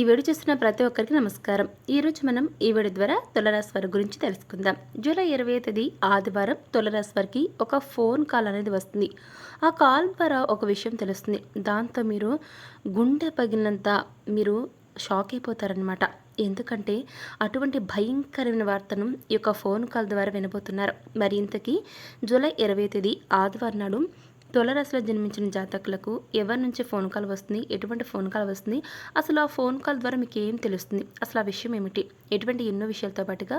ఈ వీడియో చూస్తున్న ప్రతి ఒక్కరికి నమస్కారం. ఈరోజు మనం ఈ వీడియో ద్వారా తులరాశి వారి గురించి తెలుసుకుందాం. జూలై ఇరవై తేదీ ఆదివారం తులరాశి వారికి ఒక ఫోన్ కాల్ అనేది వస్తుంది. ఆ కాల్ ద్వారా ఒక విషయం తెలుస్తుంది. దాంతో మీరు గుండె పగిలినంత మీరు షాక్ అయిపోతారనమాట ఎందుకంటే అటువంటి భయంకరమైన వార్తను ఈ యొక్క ఫోన్ కాల్ ద్వారా వినబోతున్నారు. మరి ఇంతకీ జూలై ఇరవై తేదీ ఆదివారం నాడు తులరాశిలో జన్మించిన జాతకులకు ఎవరి నుంచి ఫోన్ కాల్ వస్తుంది? ఎటువంటి ఫోన్ కాల్ వస్తుంది? అసలు ఆ ఫోన్ కాల్ ద్వారా మీకు ఏం తెలుస్తుంది? అసలు ఆ విషయం ఏమిటి? ఎటువంటి ఎన్నో విషయాలతో పాటుగా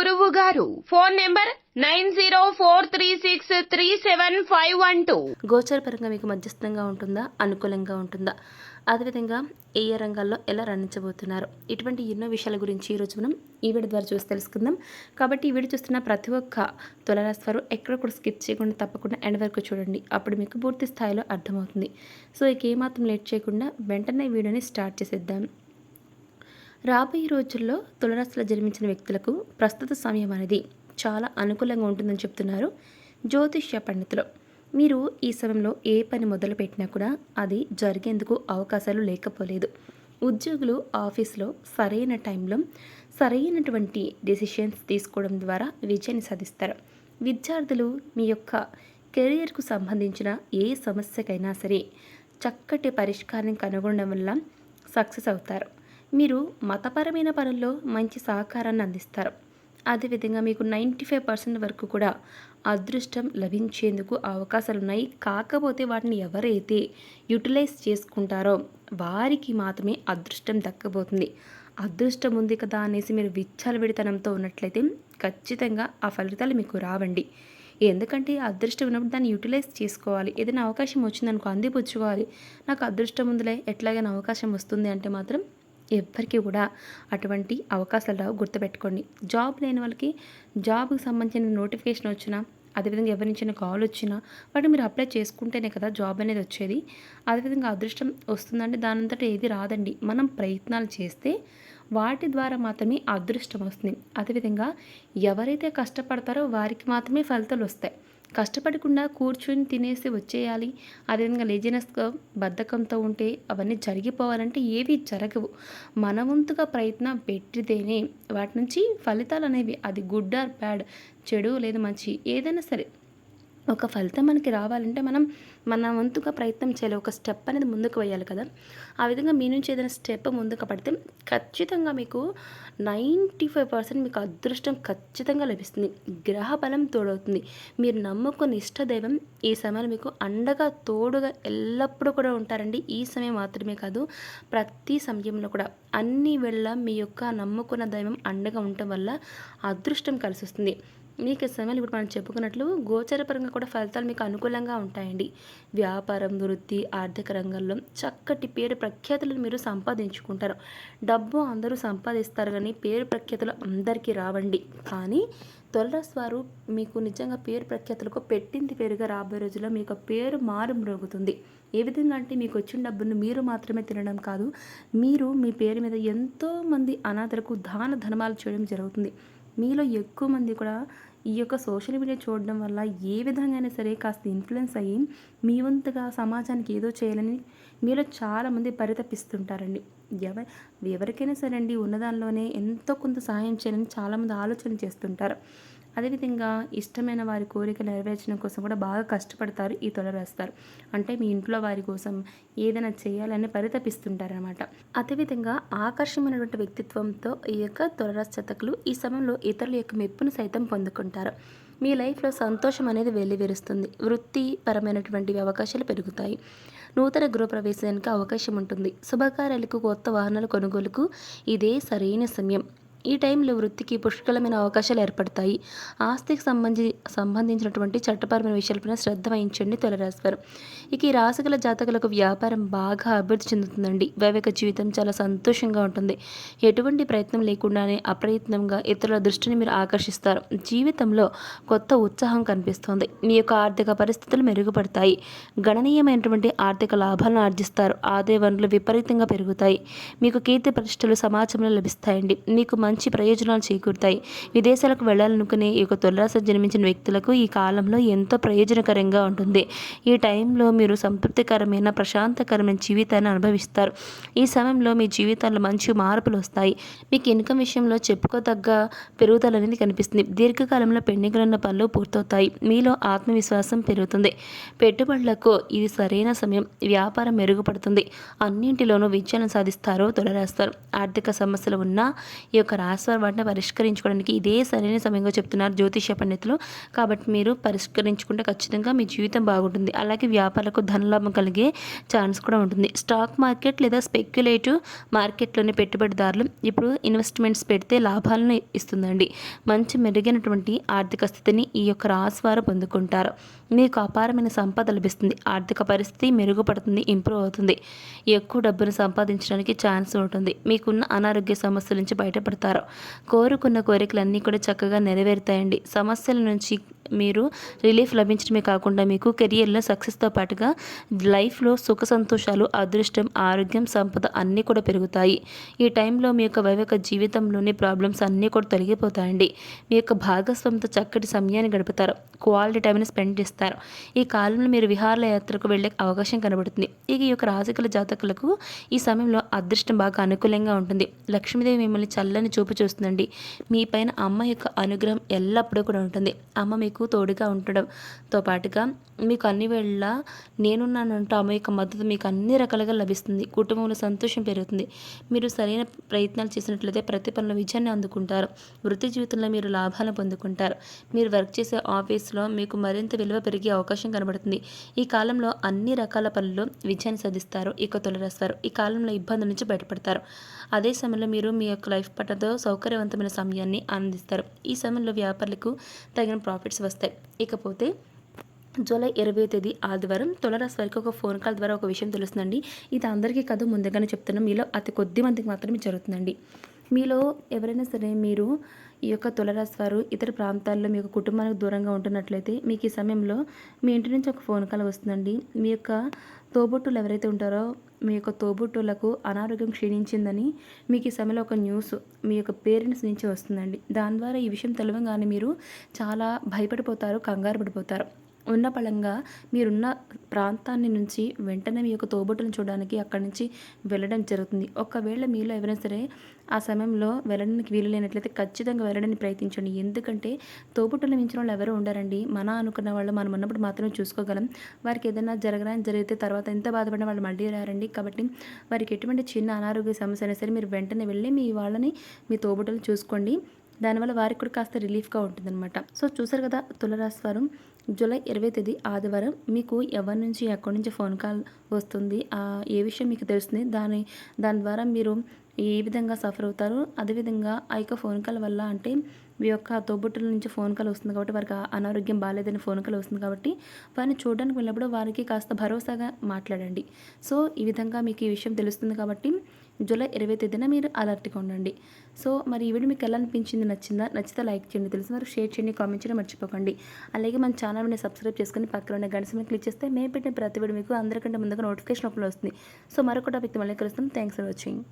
గురువు గారు phone number nine zero four three six three seven five one two. గోచరపరంగా మీకు మధ్యస్థంగా ఉంటుందా? అనుకూలంగా ఉంటుందా? అదేవిధంగా ఏ ఏ రంగాల్లో ఎలా రణించబోతున్నారు ఇటువంటి ఎన్నో విషయాల గురించి ఈరోజు మనం ఈ వీడియో ద్వారా చూసి తెలుసుకుందాం. కాబట్టి ఈ వీడియో చూస్తున్న ప్రతి ఒక్క తులరాశి వారు ఎక్కడ కూడా స్కిప్ చేయకుండా తప్పకుండా ఎండ్ వరకు చూడండి. అప్పుడు మీకు పూర్తి స్థాయిలో అర్థమవుతుంది. సో ఇక ఏమాత్రం లేట్ చేయకుండా వెంటనే వీడియోని స్టార్ట్ చేసేద్దాం. రాబోయే రోజుల్లో తులరాశిలో జన్మించిన వ్యక్తులకు ప్రస్తుత సమయం అనేది చాలా అనుకూలంగా ఉంటుందని చెప్తున్నారు జ్యోతిష్య పండితులు. మీరు ఈ సమయంలో ఏ పని మొదలుపెట్టినా కూడా అది జరిగేందుకు అవకాశాలు లేకపోలేదు. ఉద్యోగులు ఆఫీస్లో సరైన టైంలో సరైనటువంటి డెసిషన్స్ తీసుకోవడం ద్వారా విజయాన్ని సాధిస్తారు. విద్యార్థులు మీ యొక్క కెరియర్కు సంబంధించిన ఏ సమస్యకైనా సరే చక్కటి పరిష్కారం కనుగొనడం వల్ల సక్సెస్ అవుతారు. మీరు మతపరమైన పనుల్లో మంచి సహకారాన్ని అందిస్తారు. అదేవిధంగా మీకు నైంటీ ఫైవ్ పర్సెంట్ వరకు కూడా అదృష్టం లభించేందుకు అవకాశాలు ఉన్నాయి కాకపోతే వాటిని ఎవరైతే యూటిలైజ్ చేసుకుంటారో వారికి మాత్రమే అదృష్టం దక్కబోతుంది. అదృష్టం ఉంది కదా అనేసి మీరు విచ్చలవిడితనంతో ఉన్నట్లయితే ఖచ్చితంగా ఆ ఫలితాలు మీకు రావండి. ఎందుకంటే అదృష్టం ఉన్నప్పుడు దాన్ని యూటిలైజ్ చేసుకోవాలి. ఏదైనా అవకాశం వచ్చిందనుకో అందిపుచ్చుకోవాలి. నాకు అదృష్టం ఉందిలే ఎట్లాగైనా అవకాశం వస్తుంది అంటే మాత్రం ఎవ్వరికి కూడా అటువంటి అవకాశాలు రావు. గుర్తుపెట్టుకోండి. జాబ్ లేని వాళ్ళకి జాబ్కి సంబంధించిన నోటిఫికేషన్ వచ్చినా అదేవిధంగా ఎవరి నుంచి కాల్ వచ్చినా వాటిని మీరు అప్లై చేసుకుంటేనే కదా జాబ్ అనేది వచ్చేది. అదేవిధంగా అదృష్టం వస్తుందంటే దానంతట ఏది రాదండి. మనం ప్రయత్నాలు చేస్తే వాటి ద్వారా మాత్రమే అదృష్టం వస్తుంది. అదేవిధంగా ఎవరైతే కష్టపడతారో వారికి మాత్రమే ఫలితాలు వస్తాయి. కష్టపడకుండా కూర్చొని తినేసి వచ్చేయాలి. అదేవిధంగా లేజినెస్గా బద్ధకంతో ఉంటే అవన్నీ జరిగిపోవాలంటే ఏవి జరగవు. మన వంతుగా ప్రయత్నం పెట్టితేనే వాటి నుంచి ఫలితాలు అనేవి అది గుడ్ ఆర్ బ్యాడ్ చెడు లేదు మంచి ఏదైనా సరే ఒక ఫలితం మనకి రావాలంటే మనం మన వంతుగా ప్రయత్నం చేయాలి. ఒక స్టెప్ అనేది ముందుకు వేయాలి కదా. ఆ విధంగా మీ నుంచి ఏదైనా స్టెప్ ముందుకు పడితే ఖచ్చితంగా మీకు నైంటీ ఫైవ్ పర్సెంట్ మీకు అదృష్టం ఖచ్చితంగా లభిస్తుంది. గ్రహ బలం తోడవుతుంది. మీరు నమ్ముకున్న ఇష్టదైవం ఈ సమయంలో మీకు అండగా తోడుగా ఎల్లప్పుడూ కూడా ఉంటారండి. ఈ సమయం మాత్రమే కాదు ప్రతి సమయంలో కూడా. అన్ని వేళ మీ యొక్క నమ్ముకున్న దైవం అండగా ఉండటం వల్ల అదృష్టం కలిసి వస్తుంది మీకు సమయాలు ఇప్పుడు మనం చెప్పుకున్నట్లు గోచరపరంగా కూడా ఫలితాలు మీకు అనుకూలంగా ఉంటాయండి. వ్యాపారం వృత్తి ఆర్థిక రంగంలో చక్కటి పేరు ప్రఖ్యాతులను మీరు సంపాదించుకుంటారు. డబ్బు అందరూ సంపాదిస్తారు కానీ పేరు ప్రఖ్యాతులు అందరికీ రావండి. కానీ తొలరస్ వారు మీకు నిజంగా పేరు ప్రఖ్యాతులకు పెట్టింది పేరుగా రాబోయే రోజుల్లో మీకు పేరు మారు మ్రోగుతుంది. ఏ విధంగా అంటే మీకు వచ్చిన డబ్బును మీరు మాత్రమే తినడం కాదు మీరు మీ పేరు మీద ఎంతోమంది అనాథలకు దాన ధర్మాలు చేయడం జరుగుతుంది. మీలో ఎక్కువ మంది కూడా ఈ యొక్క సోషల్ మీడియా చూడడం వల్ల ఏ విధంగా అయినా సరే కాస్త ఇన్ఫ్లుయెన్స్ అయ్యి మీ వంతుగా సమాజానికి ఏదో చేయాలని మీలో చాలామంది పరితపిస్తుంటారండి. ఎవ ఎవరికైనా సరే అండి ఉన్నదానిలోనే ఎంతో కొంత సహాయం చేయాలని చాలామంది ఆలోచన చేస్తుంటారు. అదేవిధంగా ఇష్టమైన వారి కోరిక నెరవేర్చడం కోసం కూడా బాగా కష్టపడతారు ఈ తొల వేస్తారు అంటే మీ ఇంట్లో వారి కోసం ఏదైనా చేయాలని పరితపిస్తుంటారనమాట అదేవిధంగా ఆకర్షమైనటువంటి వ్యక్తిత్వంతో ఈ యొక్క తొలరాశతకులు ఈ సమయంలో ఇతరుల యొక్క మెప్పును సైతం పొందుకుంటారు. మీ లైఫ్లో సంతోషం అనేది వెల్లివిరుస్తుంది. వృత్తిపరమైనటువంటి అవకాశాలు పెరుగుతాయి. నూతన గృహప్రవేశానికి అవకాశం ఉంటుంది. శుభకార్యాలకు కొత్త వాహనాల కొనుగోలుకు ఇదే సరైన సమయం. ఈ టైంలో వృత్తికి పుష్కలమైన అవకాశాలు ఏర్పడతాయి. ఆస్తికి సంబంధి సంబంధించినటువంటి చట్టపరమైన విషయాలపైన శ్రద్ధ వహించండి తొలరాశివారు ఇక ఈ రాశిగల జాతకులకు వ్యాపారం బాగా అభివృద్ధి చెందుతుందండి. వైవేక జీవితం చాలా సంతోషంగా ఉంటుంది. ఎటువంటి ప్రయత్నం లేకుండానే అప్రయత్నంగా ఇతరుల దృష్టిని మీరు ఆకర్షిస్తారు. జీవితంలో కొత్త ఉత్సాహం కనిపిస్తుంది. మీ యొక్క ఆర్థిక పరిస్థితులు మెరుగుపడతాయి. గణనీయమైనటువంటి ఆర్థిక లాభాలను ఆర్జిస్తారు. ఆదాయ వనరులు విపరీతంగా పెరుగుతాయి. మీకు కీర్తి ప్రతిష్టలు సమాజంలో లభిస్తాయండి. మీకు మంచి ప్రయోజనాలు చేకూరుతాయి. విదేశాలకు వెళ్ళాలనుకునే ఈ యొక్క తొలరాశ జన్మించిన వ్యక్తులకు ఈ కాలంలో ఎంతో ప్రయోజనకరంగా ఉంటుంది. ఈ టైంలో మీరు సంతృప్తికరమైన ప్రశాంతకరమైన జీవితాన్ని అనుభవిస్తారు. ఈ సమయంలో మీ జీవితాల్లో మంచి మార్పులు వస్తాయి. మీకు ఇన్కమ్ విషయంలో చెప్పుకోదగ్గ పెరుగుదల అనేది కనిపిస్తుంది. దీర్ఘకాలంలో పెండింగ్లో ఉన్న పనులు పూర్తవుతాయి. మీలో ఆత్మవిశ్వాసం పెరుగుతుంది. పెట్టుబడులకు ఇది సరైన సమయం. వ్యాపారం మెరుగుపడుతుంది. అన్నింటిలోనూ విజయాలను సాధిస్తారో తొలరేస్తారు ఆర్థిక సమస్యలు ఉన్నా ఈ యొక్క రాశివారి వాటిని పరిష్కరించుకోవడానికి. ఇదే సరైన సమయంగా చెప్తున్నారు జ్యోతిష పండితులు. కాబట్టి మీరు పరిష్కరించుకుంటే ఖచ్చితంగా మీ జీవితం బాగుంటుంది. అలాగే వ్యాపారులకు ధనలాభం కలిగే ఛాన్స్ కూడా ఉంటుంది. స్టాక్ మార్కెట్ లేదా స్పెక్యులేటివ్ మార్కెట్లోని పెట్టుబడిదారులు ఇప్పుడు ఇన్వెస్ట్మెంట్స్ పెడితే లాభాలను ఇస్తుందండి. మంచి మెరుగైనటువంటి ఆర్థిక స్థితిని ఈ యొక్క రాశివారు పొందుకుంటారు. మీకు అపారమైన సంపద లభిస్తుంది. ఆర్థిక పరిస్థితి మెరుగుపడుతుంది ఇంప్రూవ్ అవుతుంది. ఎక్కువ డబ్బును సంపాదించడానికి ఛాన్స్ ఉంటుంది. మీకున్న అనారోగ్య సమస్యల నుంచి బయటపడతారు. కోరుకున్న కోరికలన్నీ కూడా చక్కగా నెరవేరుతాయండి. సమస్యల నుంచి మీరు రిలీఫ్ లభించడమే కాకుండా మీకు కెరియర్లో సక్సెస్తో పాటుగా లైఫ్లో సుఖ సంతోషాలు అదృష్టం ఆరోగ్యం సంపద అన్నీ కూడా పెరుగుతాయి. ఈ టైంలో మీ యొక్క వైవేక జీవితంలోని ప్రాబ్లమ్స్ అన్నీ కూడా తొలగిపోతాయండి. మీ యొక్క భాగస్వామితో చక్కటి సమయాన్ని గడుపుతారు. క్వాలిటీ టైంని స్పెండ్ చేస్తారు. ఈ కాలంలో మీరు విహార యాత్రకు వెళ్ళే అవకాశం కనబడుతుంది. ఇక ఈ యొక్క రాజకీయ జాతకులకు ఈ సమయంలో అదృష్టం బాగా అనుకూలంగా ఉంటుంది. లక్ష్మీదేవి మిమ్మల్ని చల్లని చూపు చూస్తుందండి. మీ పైన అమ్మ యొక్క అనుగ్రహం ఎల్లప్పుడూ కూడా ఉంటుంది. అమ్మ మీకు తోడుగా ఉండడంతో పాటుగా మీకు అన్ని వేళ నేనున్నానంటూ అమ్మ యొక్క మద్దతు మీకు అన్ని రకాలుగా లభిస్తుంది. కుటుంబంలో సంతోషం పెరుగుతుంది. మీరు సరైన ప్రయత్నాలు చేసినట్లయితే ప్రతి పనుల విజయాన్ని అందుకుంటారు. వృత్తి జీవితంలో మీరు లాభాలను పొందుకుంటారు. మీరు వర్క్ చేసే ఆఫీస్లో మీకు మరింత విలువ పెరిగే అవకాశం కనబడుతుంది. ఈ కాలంలో అన్ని రకాల పనుల్లో విజయాన్ని సాధిస్తారు. ఇక తొలరేస్తారు ఈ కాలంలో ఇబ్బందుల నుంచి బయటపడతారు. అదే సమయంలో మీరు మీ యొక్క లైఫ్ పట్టతో సౌకర్యవంతమైన సమయాన్ని ఆనందిస్తారు. ఈ సమయంలో వ్యాపారులకు తగిన ప్రాఫిట్స్ వస్తాయి. ఇకపోతే జూలై ఇరవై తేదీ ఆదివారం తులరాశి వారికి ఒక ఫోన్ కాల్ ద్వారా ఒక విషయం తెలుస్తుందండి. ఇది అందరికీ కాదు ముందుగానే చెప్తున్నాం మీలో అతి కొద్ది మందికి మాత్రమే జరుగుతుందండి. మీలో ఎవరైనా సరే మీరు ఈ యొక్క తులరాశి వారు ఇతర ప్రాంతాల్లో మీ యొక్క కుటుంబానికి దూరంగా ఉంటున్నట్లయితే మీకు ఈ సమయంలో మీ ఇంటి నుంచి ఒక ఫోన్ కాల్ వస్తుందండి. మీ యొక్క తోబుట్టులు ఎవరైతే ఉంటారో మీ యొక్క తోబుట్టులకు అనారోగ్యం క్షీణించిందని మీకు ఈ సమయంలో ఒక న్యూస్ మీ యొక్క పేరెంట్స్ నుంచి వస్తుందండి. దాని ద్వారా ఈ విషయం తెలవగానే మీరు చాలా భయపడిపోతారు కంగారు పడిపోతారు. ఉన్న పళంగా మీరున్న ప్రాంతాన్ని నుంచి వెంటనే మీ యొక్క తోబుట్టును చూడడానికి అక్కడి నుంచి వెళ్ళడం జరుగుతుంది. ఒకవేళ మీలో ఎవరైనా సరే ఆ సమయంలో వెళ్ళడానికి వీలు లేనట్లయితే ఖచ్చితంగా వెళ్ళడానికి ప్రయత్నించండి. ఎందుకంటే తోబుట్టును మించిన వాళ్ళు ఎవరు ఉండరండి. మన అనుకున్న వాళ్ళు మనం ఉన్నప్పుడు మాత్రమే చూసుకోగలం. వారికి ఏదైనా జరగడానికి జరిగితే తర్వాత ఎంత బాధపడిన వాళ్ళు మళ్ళీ రారండి. కాబట్టి వారికి ఎటువంటి చిన్న అనారోగ్య సమస్య అయినా సరే మీరు వెంటనే వెళ్ళి మీ వాళ్ళని మీ తోబుట్టులు చూసుకోండి. దానివల్ల వారికి కూడా కాస్త రిలీఫ్గా ఉంటుందన్నమాట. సో చూసారు కదా తులరాశి వారు జూలై ఇరవై తేదీ ఆదివారం మీకు ఎవరి నుంచి ఎక్కడి నుంచి ఫోన్ కాల్ వస్తుంది ఏ విషయం మీకు తెలుస్తుంది దాని దాని ద్వారా మీరు ఏ విధంగా సఫర్ అవుతారు అదేవిధంగా ఆ యొక్క ఫోన్ కాల్ వల్ల అంటే మీ యొక్క తోబుట్టుల నుంచి ఫోన్ కాల్ వస్తుంది కాబట్టి వారికి అనారోగ్యం బాగాలేదని ఫోన్ కాల్ వస్తుంది కాబట్టి వారిని చూడడానికి వెళ్ళినప్పుడు వారికి కాస్త భరోసాగా మాట్లాడండి. సో ఈ విధంగా మీకు ఈ విషయం తెలుస్తుంది కాబట్టి జూలై ఇరవై తేదీన మీరు అలర్ట్గా ఉండండి. సో మరి ఈ వీడియో మీకు ఎలా అనిపించింది నచ్చిందా నచ్చితే లైక్ చేయండి తెలిసిన మరి షేర్ చేయండి కామెంట్ చేయడం మర్చిపోకండి. అలాగే మన ఛానల్ని సబ్స్క్రైబ్ చేసుకొని పక్కన ఉన్న గంట సమయం క్లిక్ చేస్తే మేము పెట్టిన ప్రతి వీడియో మీకు అందరికంటే ముందుగా నోటిఫికేషన్ ఓపెన్ వస్తుంది. సో మరొక టాపిక్ మళ్ళీ కలుస్తాం. Thanks for watching.